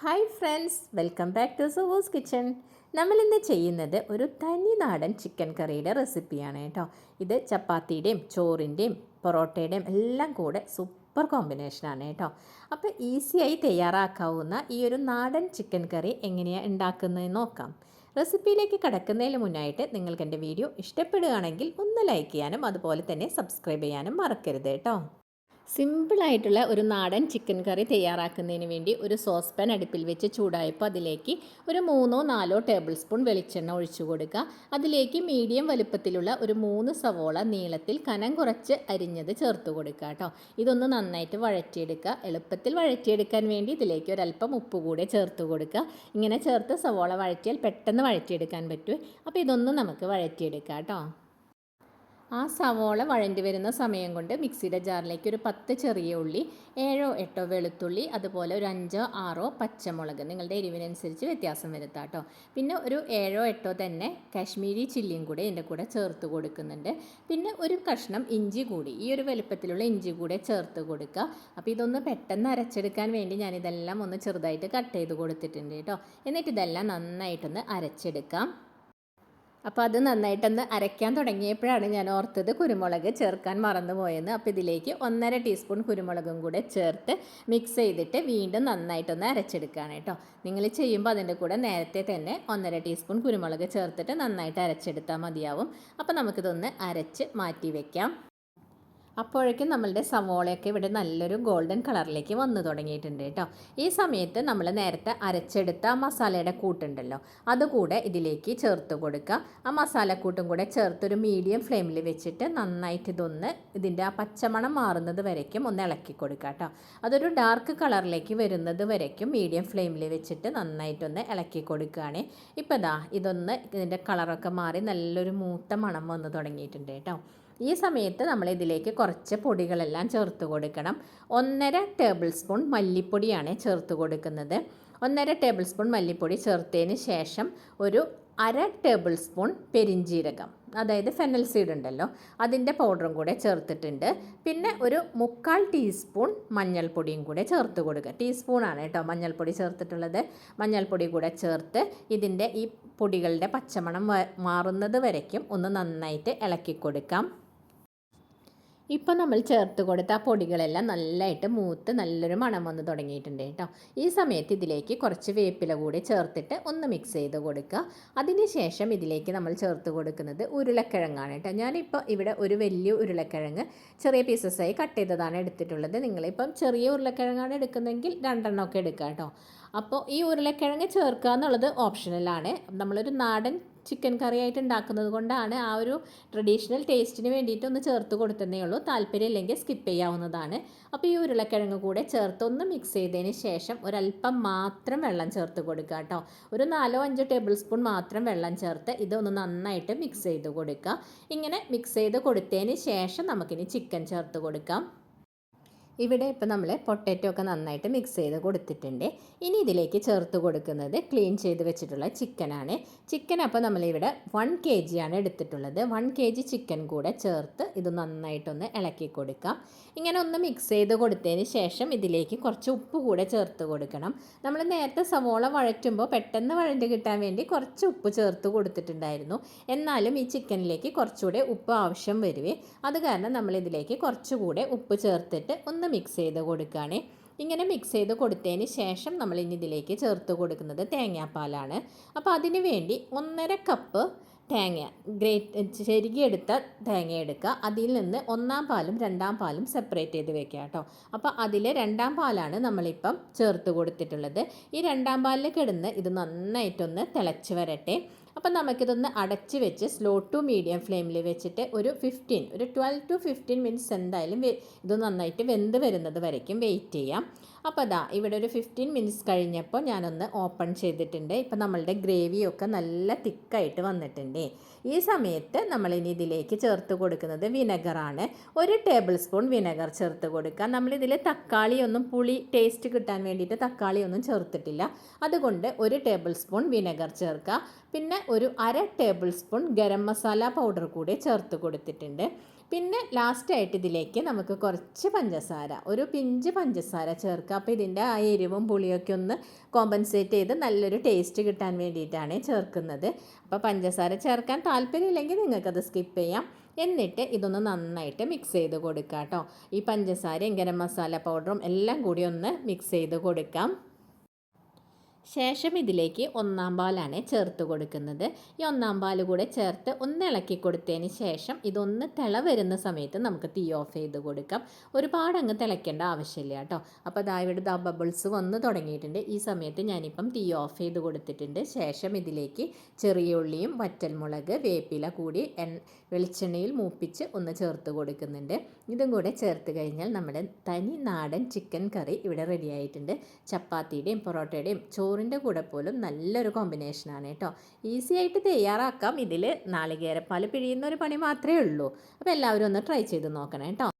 Hi friends welcome back to Suvos kitchen നമ്മളിന്ന് ചെയ്യുന്നത് ഒരു തനി നാടൻ ചിക്കൻ കറിയുടെ റെസിപ്പിയാണ് കേട്ടോ. ഇത് ചപ്പാത്തിയുടെയും ചോറിന്റെയും പൊറോട്ടയുടെയും എല്ലാം കൂടെ സൂപ്പർ കോമ്പിനേഷനാണ് കേട്ടോ. അപ്പോൾ ഈസിയായി തയ്യാറാക്കാവുന്ന ഈ ഒരു നാടൻ ചിക്കൻ കറി എങ്ങനെയാണ് ഉണ്ടാക്കുന്നത് നോക്കാം. റെസിപ്പിയിലേക്ക് കടക്കുന്നതിന് മുന്നായിട്ട് നിങ്ങൾക്ക് എന്റെ വീഡിയോ ഇഷ്ടപ്പെടുകയാണെങ്കിൽ ഒന്ന് ലൈക്ക് ചെയ്യാനും അതുപോലെ തന്നെ സബ്സ്ക്രൈബ് ചെയ്യാനും മറക്കരുത് കേട്ടോ. സിമ്പിളായിട്ടുള്ള ഒരു നാടൻ ചിക്കൻ കറി തയ്യാറാക്കുന്നതിന് വേണ്ടി ഒരു സോസ് പാൻ അടുപ്പിൽ വെച്ച് ചൂടായപ്പോൾ അതിലേക്ക് ഒരു മൂന്നോ നാലോ ടേബിൾ സ്പൂൺ വെളിച്ചെണ്ണ ഒഴിച്ചു കൊടുക്കുക. അതിലേക്ക് മീഡിയം വലുപ്പത്തിലുള്ള ഒരു മൂന്ന് സവോള നീളത്തിൽ കനം കുറച്ച് അരിഞ്ഞത് ചേർത്ത് കൊടുക്കുക കേട്ടോ. ഇതൊന്ന് നന്നായിട്ട് വഴറ്റിയെടുക്കുക. എളുപ്പത്തിൽ വഴറ്റിയെടുക്കാൻ വേണ്ടി ഇതിലേക്ക് ഒരല്പം ഉപ്പ് കൂടെ ചേർത്ത് കൊടുക്കുക. ഇങ്ങനെ ചേർത്ത് സവോള വഴറ്റിയാൽ പെട്ടെന്ന് വഴറ്റിയെടുക്കാൻ പറ്റും. അപ്പോൾ ഇതൊന്ന് നമുക്ക് വഴറ്റിയെടുക്കാം കേട്ടോ. ആ സവോള വഴണ്ടി വരുന്ന സമയം കൊണ്ട് മിക്സിയുടെ ജാറിലേക്ക് ഒരു പത്ത് ചെറിയ ഉള്ളി ഏഴോ എട്ടോ വെളുത്തുള്ളി അതുപോലെ ഒരു അഞ്ചോ ആറോ പച്ചമുളക് നിങ്ങളുടെ എരിവിനനുസരിച്ച് വ്യത്യാസം വരുത്താം കേട്ടോ പിന്നെ ഒരു ഏഴോ എട്ടോ തന്നെ കാശ്മീരി ചില്ലിയും കൂടെ ഇതിന്റെ കൂടെ ചേർത്ത് കൊടുക്കുന്നുണ്ട്. പിന്നെ ഒരു കഷ്ണം ഇഞ്ചി കൂടി ഈ ഒരു വലുപ്പത്തിലുള്ള ഇഞ്ചി കൂടെ ചേർത്ത് കൊടുക്കുക. അപ്പോൾ ഇതൊന്ന് പെട്ടെന്ന് അരച്ചെടുക്കാൻ വേണ്ടി ഞാനിതെല്ലാം ഒന്ന് ചെറുതായിട്ട് കട്ട് ചെയ്ത് കൊടുത്തിട്ടുണ്ട് കേട്ടോ. എന്നിട്ട് ഇതെല്ലാം നന്നായിട്ടൊന്ന് അരച്ചെടുക്കാം. അപ്പോൾ അത് നന്നായിട്ടൊന്ന് അരയ്ക്കാൻ തുടങ്ങിയപ്പോഴാണ് ഞാൻ ഓർത്തത് കുരുമുളക് ചേർക്കാൻ മറന്നുപോയെന്ന്. അപ്പോൾ ഇതിലേക്ക് ഒന്നര ടീസ്പൂൺ കുരുമുളകും കൂടെ ചേർത്ത് മിക്സ് ചെയ്തിട്ട് വീണ്ടും നന്നായിട്ടൊന്ന് അരച്ചെടുക്കുകയാണ് കേട്ടോ. നിങ്ങൾ ചെയ്യുമ്പോൾ അതിന്റെ കൂടെ നേരത്തെ തന്നെ ഒന്നര ടീസ്പൂൺ കുരുമുളക് ചേർത്തിട്ട് നന്നായിട്ട് അരച്ചെടുത്താൽ മതിയാവും. അപ്പോൾ നമുക്കിതൊന്ന് അരച്ച് മാറ്റി വയ്ക്കാം അപ്പോഴേക്കും നമ്മളുടെ സവോളയൊക്കെ ഇവിടെ നല്ലൊരു ഗോൾഡൻ കളറിലേക്ക് വന്നു തുടങ്ങിയിട്ടുണ്ട് കേട്ടോ. ഈ സമയത്ത് നമ്മൾ നേരത്തെ അരച്ചെടുത്ത മസാലയുടെ കൂട്ടുണ്ടല്ലോ അതുകൂടെ ഇതിലേക്ക് ചേർത്ത് കൊടുക്കുക. ആ മസാലക്കൂട്ടും കൂടെ ചേർത്തൊരു മീഡിയം ഫ്ലെയിമിൽ വെച്ചിട്ട് നന്നായിട്ട് ഇതൊന്ന് ഇതിന്റെ ആ പച്ചമണം മാറുന്നത് വരയ്ക്കും ഒന്ന് ഇളക്കി കൊടുക്കുക കേട്ടോ. അതൊരു ഡാർക്ക് കളറിലേക്ക് വരുന്നത് വരയ്ക്കും മീഡിയം ഫ്ലെയിമിൽ വെച്ചിട്ട് നന്നായിട്ടൊന്ന് ഇളക്കി കൊടുക്കുകയാണ്. ഇപ്പോൾ ദാ ഇതൊന്ന് ഇതിന്റെ കളറൊക്കെ മാറി നല്ലൊരു മൂത്ത മണം വന്ന് തുടങ്ങിയിട്ടുണ്ട് കേട്ടോ. ഈ സമയത്ത് നമ്മൾ ഇതിലേക്ക് കുറച്ച് പൊടികളെല്ലാം ചേർത്ത് കൊടുക്കണം. ഒന്നര ടേബിൾ സ്പൂൺ മല്ലിപ്പൊടിയാണ് ചേർത്ത് കൊടുക്കുന്നത്. ഒന്നര ടേബിൾ സ്പൂൺ മല്ലിപ്പൊടി ചേർത്തതിന് ശേഷം ഒരു അര ടേബിൾ സ്പൂൺ പെരിഞ്ജീരകം അതായത് ഫെനൽ സീഡ് ഉണ്ടല്ലോ അതിന്റെ പൗഡറും കൂടെ ചേർത്തിട്ടുണ്ട്. പിന്നെ ഒരു മുക്കാൽ ടീസ്പൂൺ മഞ്ഞൾപ്പൊടിയും കൂടെ ചേർത്ത് കൊടുക്കുക. ടീസ്പൂണാണ് കേട്ടോ മഞ്ഞൾപ്പൊടി ചേർത്തിട്ടുള്ളത്. മഞ്ഞൾപ്പൊടി കൂടെ ചേർത്ത് ഇതിന്റെ ഈ പൊടികളുടെ പച്ചമണം മാറുന്നത് വരയ്ക്കും. ഒന്ന് നന്നായിട്ട് ഇളക്കി കൊടുക്കാം. ഇപ്പോൾ നമ്മൾ ചേർത്ത് കൊടുത്ത ആ പൊടികളെല്ലാം നല്ലതായിട്ട് മൂത്ത് നല്ലൊരു മണം വന്ന് തുടങ്ങിയിട്ടുണ്ട് കേട്ടോ. ഈ സമയത്ത് ഇതിലേക്ക് കുറച്ച് വേപ്പില കൂടി ചേർത്തിട്ട് ഒന്ന് മിക്സ് ചെയ്ത് കൊടുക്കുക. അതിനുശേഷം ഇതിലേക്ക് നമ്മൾ ചേർത്ത് കൊടുക്കുന്നത് ഉരുളക്കിഴങ്ങാണ് കേട്ടോ. ഞാനിപ്പോൾ ഇവിടെ ഒരു വലിയ ഉരുളക്കിഴങ്ങ് ചെറിയ പീസസായി കട്ട് ചെയ്തതാണ് എടുത്തിട്ടുള്ളത്. നിങ്ങളിപ്പം ചെറിയ ഉരുളക്കിഴങ്ങാണ് എടുക്കുന്നതെങ്കിൽ രണ്ടെണ്ണമൊക്കെ എടുക്കുക കേട്ടോ. അപ്പോൾ ഈ ഉരുളക്കിഴങ്ങ് ചേർക്കുക എന്നുള്ളത് ഓപ്ഷനലാണ് നമ്മളൊരു നാടൻ ചിക്കൻ കറി ആയിട്ട് ഉണ്ടാക്കുന്നത് കൊണ്ടാണ് ആ ഒരു ട്രഡീഷണൽ ടേസ്റ്റിന് വേണ്ടിയിട്ട് ഒന്ന് ചേർത്ത് കൊടുത്തതേ ഉള്ളൂ. താല്പര്യമില്ലെങ്കിൽ സ്കിപ്പ് ചെയ്യാവുന്നതാണ്. അപ്പോൾ ഈ ഉരുളക്കിഴങ്ങ് കൂടെ ചേർത്ത് ഒന്ന് മിക്സ് ചെയ്തതിന് ശേഷം ഒരല്പം മാത്രം വെള്ളം ചേർത്ത് കൊടുക്കുക കേട്ടോ. ഒരു നാലോ അഞ്ചോ ടേബിൾ സ്പൂൺ മാത്രം വെള്ളം ചേർത്ത് ഇതൊന്ന് നന്നായിട്ട് മിക്സ് ചെയ്ത് കൊടുക്കുക. ഇങ്ങനെ മിക്സ് ചെയ്ത് കൊടുത്തതിന് ശേഷം നമുക്കിനി ചിക്കൻ ചേർത്ത് കൊടുക്കാം. ഇവിടെ ഇപ്പോൾ നമ്മൾ പൊട്ടറ്റോ ഒക്കെ നന്നായിട്ട് മിക്സ് ചെയ്ത് കൊടുത്തിട്ടുണ്ട്. ഇനി ഇതിലേക്ക് ചേർത്ത് കൊടുക്കുന്നത് ക്ലീൻ ചെയ്ത് വെച്ചിട്ടുള്ള ചിക്കനാണ് ചിക്കൻ അപ്പോൾ നമ്മളിവിടെ വൺ കെ ജിയാണ് എടുത്തിട്ടുള്ളത്. വൺ കെ ജി ചിക്കൻ കൂടെ ചേർത്ത് ഇത് നന്നായിട്ടൊന്ന് ഇളക്കി കൊടുക്കാം. ഇങ്ങനെ ഒന്ന് മിക്സ് ചെയ്ത് കൊടുത്തതിന് ശേഷം ഇതിലേക്ക് കുറച്ച് ഉപ്പ് കൂടെ ചേർത്ത് കൊടുക്കണം. നമ്മൾ നേരത്തെ സവോള വഴറ്റുമ്പോൾ പെട്ടെന്ന് വഴണ്ട് കിട്ടാൻ വേണ്ടി കുറച്ച് ഉപ്പ് ചേർത്ത് കൊടുത്തിട്ടുണ്ടായിരുന്നു. എന്നാലും ഈ ചിക്കനിലേക്ക് കുറച്ചുകൂടെ ഉപ്പ് ആവശ്യം വരുവേ. അത് കാരണം നമ്മളിതിലേക്ക് കുറച്ചുകൂടെ ഉപ്പ് ചേർത്തിട്ട് ഒന്ന് ഒന്ന് മിക്സ് ചെയ്ത് കൊടുക്കുകയാണ്. ഇങ്ങനെ മിക്സ് ചെയ്ത് കൊടുത്തതിന് ശേഷം നമ്മൾ ഇനി ഇതിലേക്ക് ചേർത്ത് കൊടുക്കുന്നത് തേങ്ങാപ്പാലാണ്. അപ്പോൾ അതിന് വേണ്ടി ഒന്നര കപ്പ് തേങ്ങ ഗ്രേറ്റ് ചെരുകിയെടുത്ത തേങ്ങ എടുക്കുക. അതിൽ നിന്ന് ഒന്നാം പാലും രണ്ടാം പാലും സെപ്പറേറ്റ് ചെയ്ത് വെക്കുക കേട്ടോ. അപ്പോൾ അതിൽ രണ്ടാം പാലാണ് നമ്മളിപ്പം ചേർത്ത് കൊടുത്തിട്ടുള്ളത്. ഈ രണ്ടാം പാലിൽ കിടന്ന് ഇത് നന്നായിട്ടൊന്ന് തിളച്ച് വരട്ടെ. അപ്പം നമുക്കിതൊന്ന് അടച്ച് വെച്ച് സ്ലോ ടു മീഡിയം ഫ്ലെയിമിൽ വെച്ചിട്ട് ഒരു ഫിഫ്റ്റീൻ ഒരു ട്വൽവ് ടു ഫിഫ്റ്റീൻ മിനിറ്റ്സ് എന്തായാലും ഇത് നന്നായിട്ട് വെന്ത് വരുന്നത് വരയ്ക്കും. വെയിറ്റ് ചെയ്യാം. അപ്പോൾ അതാ ഇവിടെ ഒരു ഫിഫ്റ്റീൻ മിനിറ്റ്സ് കഴിഞ്ഞപ്പോൾ ഞാനൊന്ന് ഓപ്പൺ ചെയ്തിട്ടുണ്ട്. ഇപ്പം നമ്മളുടെ ഗ്രേവിയൊക്കെ നല്ല തിക്കായിട്ട് വന്നിട്ടുണ്ട്. ഈ സമയത്ത് നമ്മളിനി ഇതിലേക്ക് ചേർത്ത് കൊടുക്കുന്നത് വിനെഗറാണ്. ഒരു ടേബിൾ സ്പൂൺ വിനെഗർ ചേർത്ത് കൊടുക്കുക. നമ്മളിതിൽ തക്കാളിയൊന്നും പുളി ടേസ്റ്റ് കിട്ടാൻ വേണ്ടിയിട്ട് തക്കാളിയൊന്നും ചേർത്തിട്ടില്ല. അതുകൊണ്ട് ഒരു ടേബിൾ സ്പൂൺ വിനെഗർ ചേർക്കുക. പിന്നെ ഒരു അര tablespoon garam masala powder കൂടി ചേർത്ത് കൊടുത്തിട്ടുണ്ട്. പിന്നെ ലാസ്റ്റായിട്ട് ഇതിലേക്ക് നമുക്ക് കുറച്ച് പഞ്ചസാര ഒരു പിഞ്ച് പഞ്ചസാര ചേർക്കുക. അപ്പോൾ ഇതിന്റെ ആ എരിവും പുളിയൊക്കെ ഒന്ന് കോമ്പൻസേറ്റ് ചെയ്ത് നല്ലൊരു ടേസ്റ്റ് കിട്ടാൻ വേണ്ടിയിട്ടാണ് ചേർക്കുന്നത്. അപ്പോൾ പഞ്ചസാര ചേർക്കാൻ താല്പര്യമില്ലെങ്കിൽ നിങ്ങൾക്കത് സ്കിപ്പ് ചെയ്യാം. എന്നിട്ട് ഇതൊന്ന് നന്നായിട്ട് മിക്സ് ചെയ്ത് കൊടുക്കുക കേട്ടോ. ഈ പഞ്ചസാരയും ഗരം മസാല പൗഡറും എല്ലാം കൂടി ഒന്ന് മിക്സ് ചെയ്ത് കൊടുക്കാം. ശേഷം ഇതിലേക്ക് ഒന്നാം പാലാണ് ചേർത്ത് കൊടുക്കുന്നത്. ഈ ഒന്നാം പാൽ കൂടെ ചേർത്ത് ഒന്ന് ഇളക്കി കൊടുത്തതിന് ശേഷം ഇതൊന്ന് തിള വരുന്ന സമയത്ത് നമുക്ക് തീ ഓഫ് ചെയ്ത് കൊടുക്കാം. ഒരുപാട് അങ്ങ് തിളയ്ക്കേണ്ട ആവശ്യമില്ല കേട്ടോ. അപ്പോൾ ദാ ഇവിടെ ദാ ബബിൾസ് വന്ന് തുടങ്ങിയിട്ടുണ്ട്. ഈ സമയത്ത് ഞാനിപ്പം തീ ഓഫ് ചെയ്ത് കൊടുത്തിട്ടുണ്ട്. ശേഷം ഇതിലേക്ക് ചെറിയ ഉള്ളിയും വറ്റൽമുളക് വേപ്പില കൂടി എൺ വെളിച്ചെണ്ണയിൽ മൂപ്പിച്ച് ഒന്ന് ചേർത്ത് കൊടുക്കുന്നുണ്ട്. ഇതും കൂടെ ചേർത്ത് കഴിഞ്ഞാൽ നമ്മുടെ തനി നാടൻ ചിക്കൻ കറി ഇവിടെ റെഡി ആയിട്ടുണ്ട്. ചപ്പാത്തിയുടെയും പൊറോട്ടയുടെയും ചോറിന്റെ കൂടെ പോലും നല്ലൊരു കോമ്പിനേഷനാണ് കേട്ടോ. ഈസി ആയിട്ട് തയ്യാറാക്കാം. ഇതിൽ നാളികേരപ്പാൽ പിഴിയുന്ന ഒരു പണി മാത്രമേ ഉള്ളൂ. അപ്പോൾ എല്ലാവരും ഒന്ന് ട്രൈ ചെയ്ത് നോക്കണം കേട്ടോ.